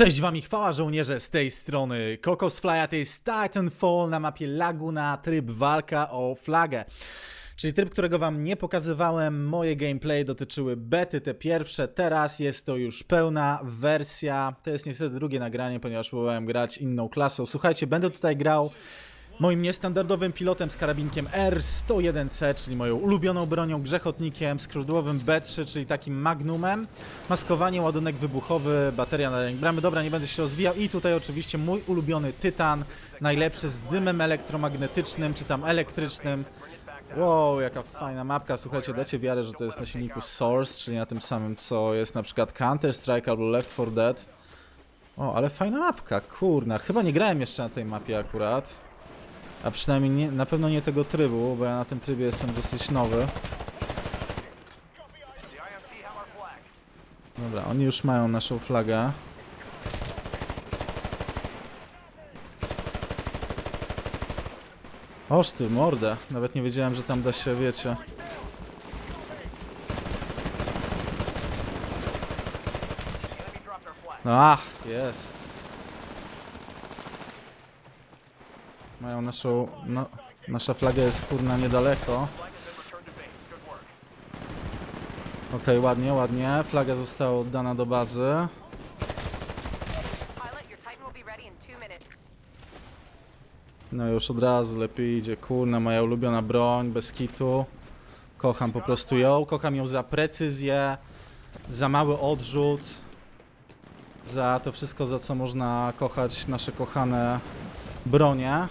Cześć wam i chwała żołnierze z tej strony Kokos Fly, a to jest Titanfall na mapie Laguna, tryb walka o flagę. Czyli tryb, którego wam nie pokazywałem, moje gameplay dotyczyły bety, te pierwsze, teraz jest to już pełna wersja. To jest niestety drugie nagranie, ponieważ próbowałem grać inną klasą. Słuchajcie, będę tutaj grał moim niestandardowym pilotem z karabinkiem R101C, czyli moją ulubioną bronią, grzechotnikiem, skrzydłowym B3, czyli takim magnumem, maskowanie, ładunek wybuchowy, bateria na bramy. Dobra, nie będę się rozwijał. I tutaj oczywiście mój ulubiony Tytan, najlepszy z dymem elektromagnetycznym, czy tam elektrycznym. Wow, jaka fajna mapka. Słuchajcie, dacie wiarę, że to jest na silniku Source, czyli na tym samym, co jest na przykład Counter-Strike albo Left 4 Dead. O, ale fajna mapka, kurna. Chyba nie grałem jeszcze na tej mapie akurat. A przynajmniej nie, na pewno nie tego trybu, bo ja na tym trybie jestem dosyć nowy. Dobra, oni już mają naszą flagę. Oż ty, mordę. Nawet nie wiedziałem, że tam da się, wiecie. No, ach, jest. Mają naszą... No, nasza flaga jest kurna niedaleko. Okej, ładnie, ładnie. Flaga została oddana do bazy. No już od razu lepiej idzie. Kurna, moja ulubiona broń, bez kitu. Kocham po prostu ją. Kocham ją za precyzję, za mały odrzut. Za to wszystko, za co można kochać nasze kochane bronie.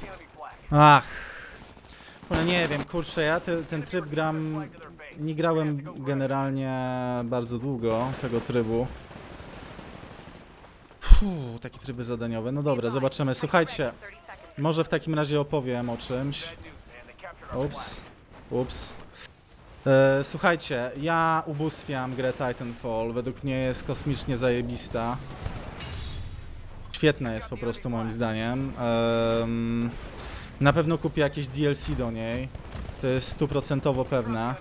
Enemy flag. Ach. No nie wiem, kurczę, ja te, ten tryb gram... Nie grałem generalnie bardzo długo tego trybu. Fuh, takie tryby zadaniowe. No dobra, zobaczymy. Słuchajcie, 30 seconds. może w takim razie opowiem o czymś. Ups, ups. E, słuchajcie, ja ubóstwiam grę Titanfall. Według mnie jest kosmicznie zajebista. Świetna jest po prostu moim zdaniem. Em, na pewno kupię jakieś DLC do niej. To jest stuprocentowo pewne.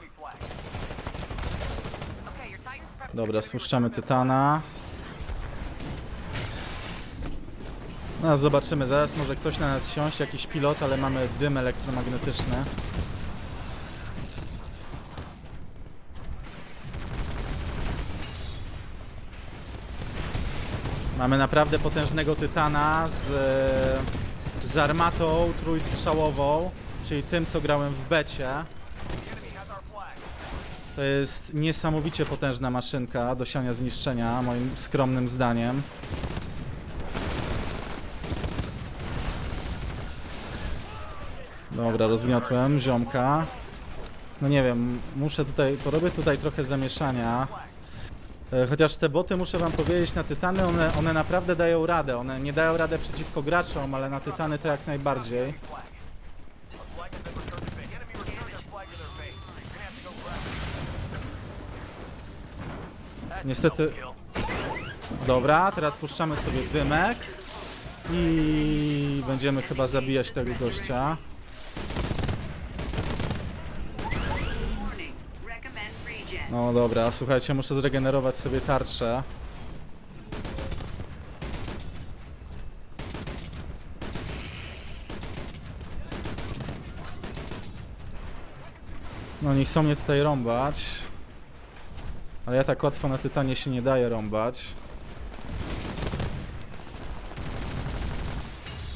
Dobra, spuszczamy Tytana. No, zobaczymy. Zaraz może ktoś na nas siąść, jakiś pilot, ale mamy dym elektromagnetyczny. Mamy naprawdę potężnego Tytana z, e, z armatą trójstrzałową, czyli tym, co grałem w becie. To jest niesamowicie potężna maszynka do siania zniszczenia, moim skromnym zdaniem. Dobra, rozgniotłem ziomka. No nie wiem, muszę tutaj, porobię tutaj trochę zamieszania. E, Chociaż te boty, muszę wam powiedzieć, na Tytany one, one naprawdę dają radę. One nie dają radę przeciwko graczom, ale na Tytany to jak najbardziej. Niestety-. Dobra, teraz puszczamy sobie dymek i będziemy chyba zabijać tego gościa. No dobra, słuchajcie, muszę zregenerować sobie tarczę. No nie chcą mnie tutaj rąbać. Ale ja tak łatwo na Tytanie się nie daję rąbać.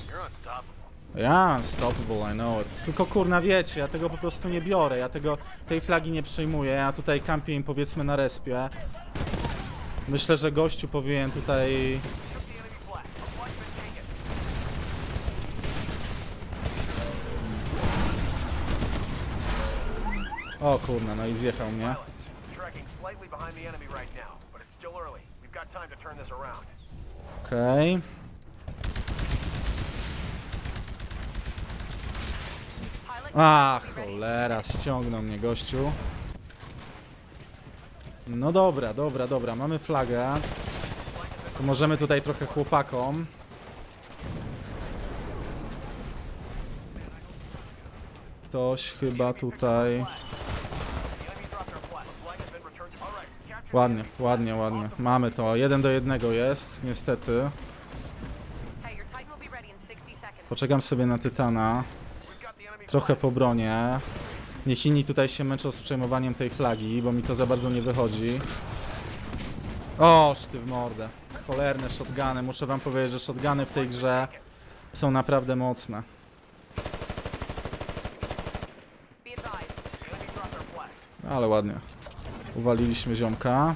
You're unstoppable. Ja, unstoppable, I know it. Tylko kurna wiecie, ja tego po prostu nie biorę, ja tego, tej flagi nie przyjmuję, ja tutaj kampię im powiedzmy na respie. Myślę, że gościu powinien tutaj... Took the enemy flag. Our flag's been taken. Ach, cholera, ściągnął mnie gościu. No dobra, dobra, dobra, mamy flagę. To możemy tutaj trochę chłopakom. Ktoś chyba tutaj... Ładnie, ładnie, ładnie. Mamy to. Jeden do jednego jest, niestety. Hey, your Titan will be ready in 60 seconds. Poczekam sobie na Tytana. Trochę po bronie. Niech inni tutaj się męczą z przejmowaniem tej flagi, bo mi to za bardzo nie wychodzi. O, szty w mordę. Cholerne shotguny. Muszę wam powiedzieć, że shotguny w tej grze są naprawdę mocne. Ale ładnie. Uwaliliśmy ziomka.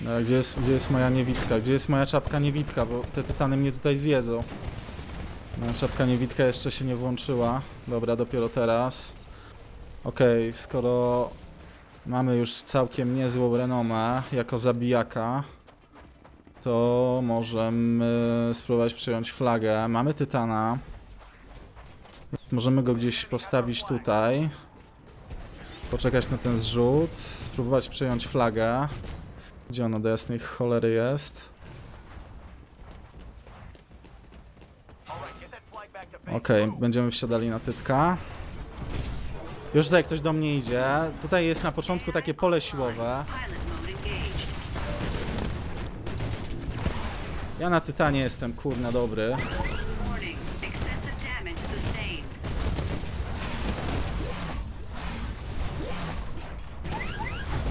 No, gdzie, jest, gdzie jest moja niewidka? Gdzie jest moja czapka niewidka? Bo te tytany mnie tutaj zjedzą. Moja czapka niewidka jeszcze się nie włączyła. Dobra, dopiero teraz. Okej, skoro mamy już całkiem niezłą renomę jako zabijaka, to możemy spróbować przyjąć flagę. Mamy tytana. Możemy go gdzieś postawić tutaj. Poczekać na ten zrzut. Spróbować przyjąć flagę. Gdzie ona do jasnej cholery jest? Okej, będziemy wsiadali na tytka. Już tutaj ktoś do mnie idzie. Tutaj jest na początku takie pole siłowe. Ja na tytanie jestem kurna dobry.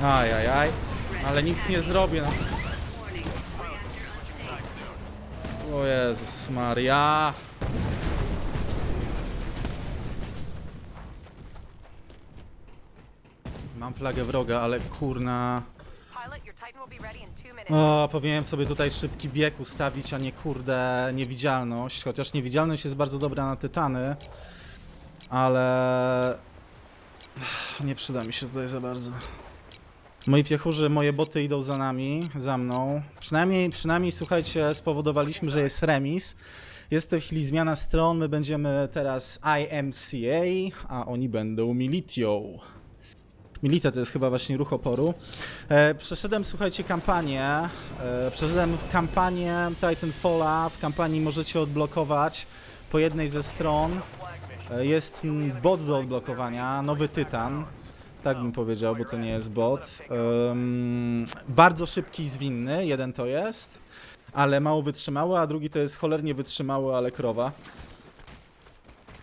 Aj, aj, aj. Ale nic nie zrobię. No. O Jezus Maria. Mam flagę wroga, ale kurna... Pilot, your Titan will be ready in 2 minutes. O, powinienem sobie tutaj szybki bieg ustawić, a nie kurde niewidzialność. Chociaż niewidzialność jest bardzo dobra na tytany, ale nie przyda mi się tutaj za bardzo. Moi piechurzy, moje boty idą za nami, za mną. Przynajmniej, przynajmniej słuchajcie, spowodowaliśmy, że jest remis. Jest w tej chwili zmiana stron. My będziemy teraz IMCA, a oni będą Militio. Milita to jest chyba właśnie ruch oporu. E, przeszedłem, słuchajcie, kampanię. E, przeszedłem kampanię Titanfalla. W kampanii możecie odblokować po jednej ze stron. E, jest bot do odblokowania, nowy Tytan. Tak bym powiedział, bo to nie jest bot. Em, bardzo szybki i zwinny, jeden to jest, ale mało wytrzymały, a drugi to jest cholernie wytrzymały, ale krowa.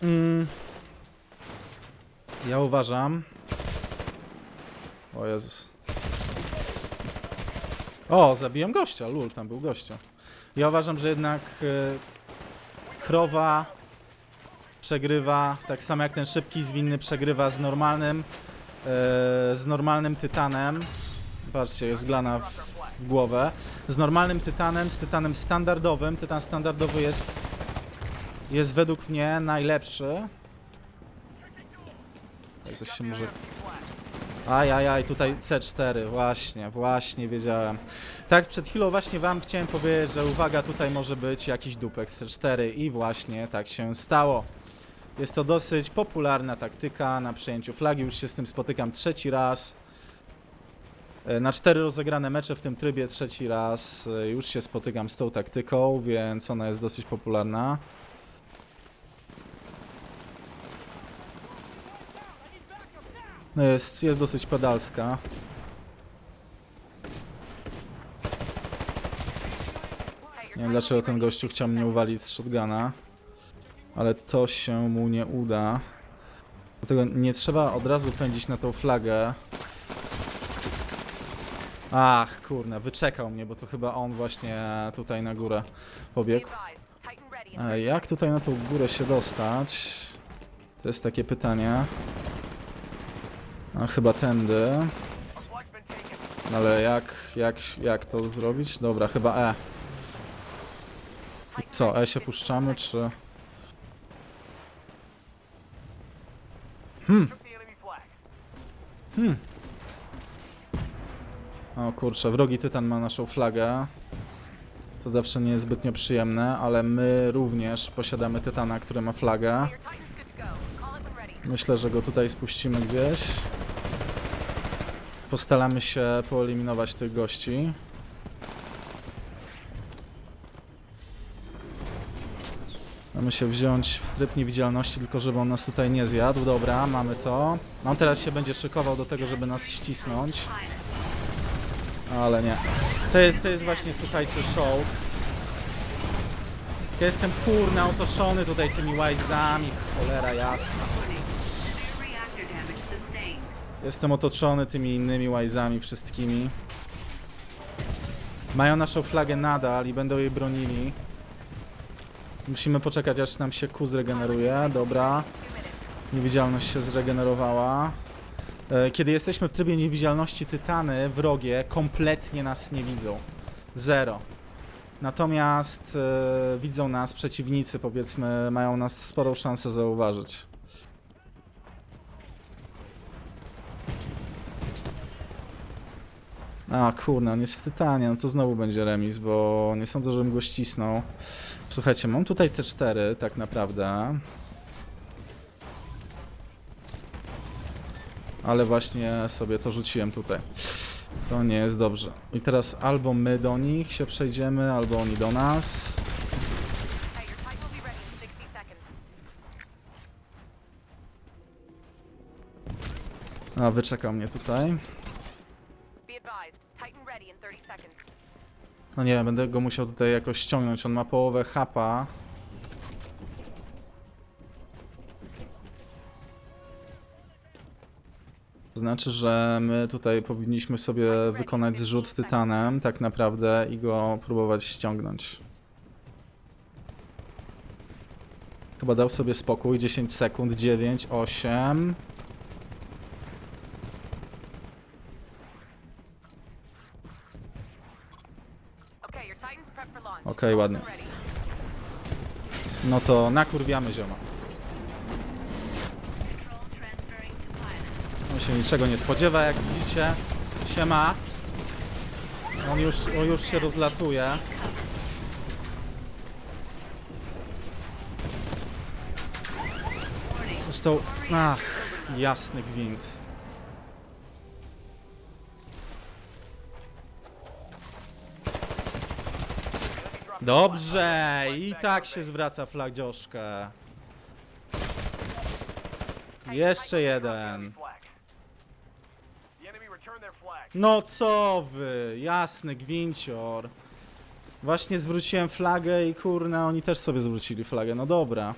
Mm. Ja uważam, o Jezus. O, zabiłem gościa, lul, tam był gościa. Ja uważam, że jednak e, krowa przegrywa, tak samo jak ten szybki, zwinny przegrywa z normalnym, z normalnym tytanem. Patrzcie, jest glana w, w głowę. Z normalnym tytanem, z tytanem standardowym. Tytan standardowy jest, jest według mnie najlepszy. To się może Aj, aj, aj, tutaj C4, właśnie, właśnie wiedziałem. Tak, przed chwilą właśnie wam chciałem powiedzieć, że uwaga, tutaj może być jakiś dupek C4 i właśnie tak się stało. Jest to dosyć popularna taktyka na przejęciu flagi, już się z tym spotykam trzeci raz. E, Na cztery rozegrane mecze w tym trybie trzeci raz e, już się spotykam z tą taktyką, więc ona jest dosyć popularna. Jest, jest dosyć pedalska. Nie wiem dlaczego ten gościu 60 chciał mnie uwalić z shotguna. Ale to się mu nie uda. Dlatego nie trzeba od razu pędzić na tą flagę. Ach, kurna, wyczekał mnie, bo to chyba on właśnie tutaj na górę pobiegł. in E, Jak tutaj na tą górę się dostać? To jest takie pytanie. A chyba tędy. Ale jak, jak, jak to zrobić? Dobra, chyba E. Co, E się 60 puszczamy, czy... Enemy flag. O kurczę, wrogi tytan ma naszą flagę. To zawsze nie jest zbytnio przyjemne, ale my również posiadamy tytana, który ma flagę. Myślę, że go tutaj spuścimy gdzieś. Postaramy się poeliminować tych gości. Mamy się wziąć w tryb niewidzialności, tylko żeby on nas tutaj nie zjadł. Dobra, mamy to. On teraz się będzie szykował do tego, żeby nas ścisnąć. Ale nie. To jest, to jest właśnie, słuchajcie, show. Ja jestem kurna otoczony tutaj tymi łajzami, cholera jasna. Jestem otoczony tymi innymi łajzami wszystkimi. Mają naszą flagę nadal i będą jej bronili. Musimy poczekać aż nam się Q zregeneruje. Dobra. Niewidzialność się zregenerowała. E, Kiedy jesteśmy w trybie niewidzialności, tytany wrogie kompletnie nas nie widzą. Zero. Natomiast e, widzą nas przeciwnicy, powiedzmy, mają nas sporą szansę zauważyć. A kurna, on jest w Tytanie, no to znowu będzie remis, bo nie sądzę, żebym go ścisnął. Słuchajcie, mam tutaj C4 tak naprawdę. Ale właśnie sobie to rzuciłem tutaj. To nie jest dobrze. I teraz albo my do nich się przejdziemy, albo oni do nas. Hey, your Titan will be ready in 60 seconds. A, wyczekał mnie tutaj. No nie, będę go musiał tutaj jakoś ściągnąć. On ma połowę hapa. Znaczy, że my tutaj powinniśmy sobie wykonać zrzut tytanem, tak naprawdę, i go próbować ściągnąć. Chyba dał sobie spokój. 10 sekund, 9, 8. Okej, All ładnie. No to nakurwiamy zioma. On się niczego nie spodziewa, jak widzicie. Siema. On już, on już się rozlatuje. Zresztą, ach, jasny gwint. Dobrze, i tak się zwraca flagdzioszkę. Jeszcze jeden. No co wy, jasny gwincior. Właśnie zwróciłem flagę i kurna, oni też sobie zwrócili flagę, no dobra.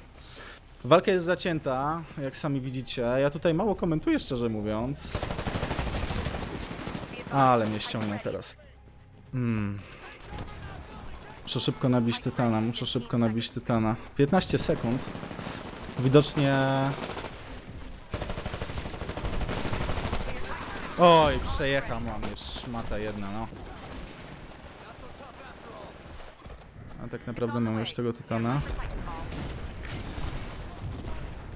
Walka jest zacięta, jak sami widzicie. Ja tutaj mało komentuję, szczerze mówiąc. Ale mnie ściągnął teraz. Hmm. Muszę szybko nabić tytana, muszę szybko nabić tytana. 15 sekund. Widocznie... Oj, przejechał mnie szmata jedna, no. A tak naprawdę mamy już tego tytana.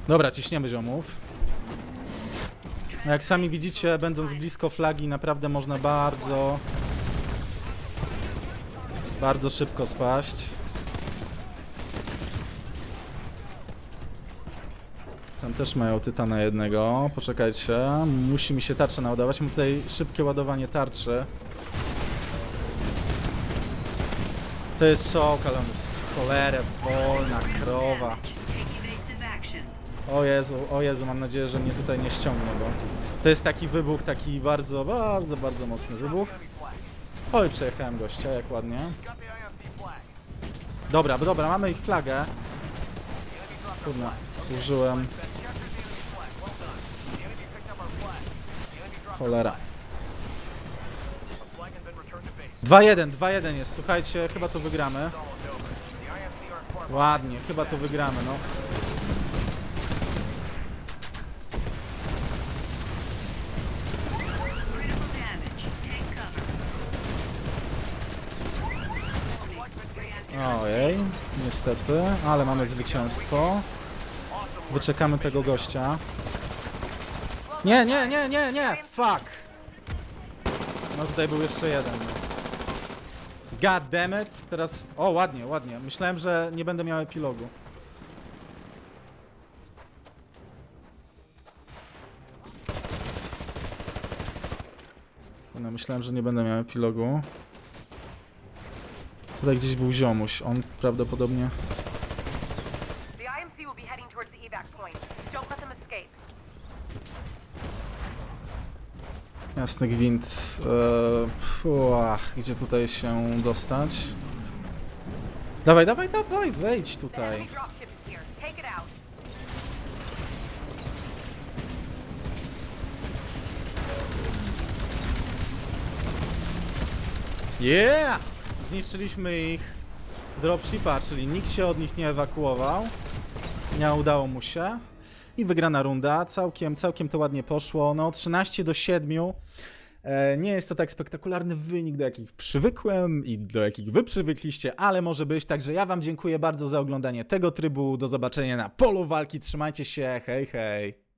Dobra, ciśniemy ziomów. Jak sami widzicie, będąc blisko flagi, naprawdę można bardzo... Bardzo szybko spaść. Tam też mają tytana jednego. Poczekajcie. Musi mi się tarcza naładować. Mam tutaj szybkie ładowanie tarczy. To jest czołg, ale on jest w cholerę wolna krowa. O Jezu, o Jezu, mam nadzieję, że mnie tutaj nie ściągnie, bo to jest taki wybuch, taki bardzo, bardzo, bardzo mocny wybuch. Oj, przejechałem gościa, jak ładnie. Dobra, dobra, mamy ich flagę. Kurna, użyłem. Cholera. Flag has been returned to base. 2-1, 2-1 jest, słuchajcie, chyba to wygramy. Ładnie, chyba to wygramy, no. Niestety, ale mamy zwycięstwo. Wyczekamy tego gościa. Nie, nie, nie, nie, nie, fuck. No tutaj był jeszcze jeden. God damn it. Teraz... O, ładnie, ładnie. Myślałem, że nie będę miał epilogu. No, myślałem, że nie będę miał epilogu. Tutaj gdzieś był ziomuś. On prawdopodobnie... Jasny gwint. Eee, puach, gdzie tutaj się dostać? Dawaj, dawaj, dawaj, wejdź tutaj. Yeah! Zniszczyliśmy ich dropshipa, czyli nikt się od nich nie ewakuował. Nie udało mu się. I wygrana runda. Całkiem, całkiem to ładnie poszło. No 13 do 7. E, Nie jest to tak spektakularny wynik, do jakich przywykłem i do jakich wy przywykliście, ale może być. Także ja wam dziękuję bardzo za oglądanie tego trybu. Do zobaczenia na polu walki. Trzymajcie się. Hej, hej.